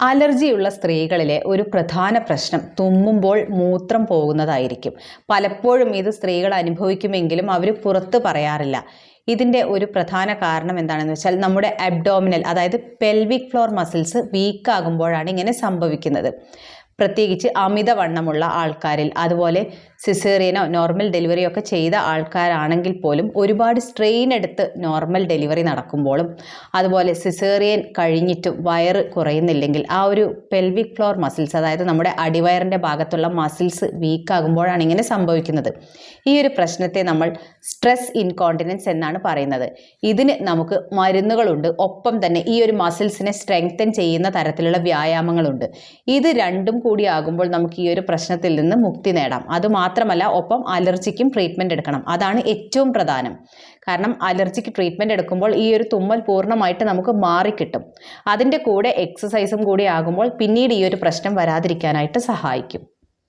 അലർജിയുള്ള സ്ത്രീകളിലെ ഒരു പ്രധാന പ്രശ്നം തുമ്മുമ്പോൾ മൂത്രം പോകുന്നതായിരിക്കും. പലപ്പോഴും ഇത് സ്ത്രീകൾ അനുഭവിക്കുമെങ്കിലും അവർ പുറത്ത് പറയാറില്ല. ഇതിന്റെ ഒരു പ്രധാന കാരണം എന്താണെന്ന് വെച്ചാൽ നമ്മുടെ അബ്ഡോമിനൽ അതായത് പെൽവിക് ഫ്ലോർ മസിൽസ് വീക്കാകുമ്പോഴാണ് ഇങ്ങനെ സംഭവിക്കുന്നത്. പ്രത്യേകിച്ച് അമിതവണ്ണമുള്ള ആൾക്കാരിൽ അതുപോലെ സിസേറിയനോ നോർമൽ ഡെലിവറിയോ ഒക്കെ ചെയ്ത ആൾക്കാരാണെങ്കിൽ പോലും ഒരുപാട് സ്ട്രെയിൻ എടുത്ത് നോർമൽ ഡെലിവറി നടക്കുമ്പോഴും അതുപോലെ സിസേറിയൻ കഴിഞ്ഞിട്ടും വയറ് കുറയുന്നില്ലെങ്കിൽ ആ ഒരു പെൽവിക് ഫ്ലോർ മസിൽസ് അതായത് നമ്മുടെ അടിവയറിന്റെ ഭാഗത്തുള്ള മസിൽസ് വീക്കാകുമ്പോഴാണ് ഇങ്ങനെ സംഭവിക്കുന്നത്. ഈ ഒരു പ്രശ്നത്തെ നമ്മൾ സ്ട്രെസ് ഇൻകോണ്ടിനൻസ് എന്നാണ് പറയുന്നത്. ഇതിന് നമുക്ക് മരുന്നുകളുണ്ട്. ഒപ്പം തന്നെ ഈ ഒരു മസിൽസിനെ സ്ട്രെങ്തൻ ചെയ്യുന്ന തരത്തിലുള്ള വ്യായാമങ്ങളുണ്ട്. ഇത് രണ്ടും കൂടി ആകുമ്പോൾ നമുക്ക് ഈ ഒരു പ്രശ്നത്തിൽ നിന്ന് മുക്തി നേടാം. അതുമാത്രമല്ല ഒപ്പം അലർജിക്കും ട്രീറ്റ്മെന്റ് എടുക്കണം. അതാണ് ഏറ്റവും പ്രധാനം. കാരണം അലർജിക്ക് ട്രീറ്റ്മെന്റ് എടുക്കുമ്പോൾ ഈ ഒരു തുമ്മൽ പൂർണമായിട്ട് നമുക്ക് മാറിക്കിട്ടും. അതിന്റെ കൂടെ എക്സസൈസും കൂടി ആകുമ്പോൾ പിന്നീട് ഈ ഒരു പ്രശ്നം വരാതിരിക്കാനായിട്ട് സഹായിക്കും.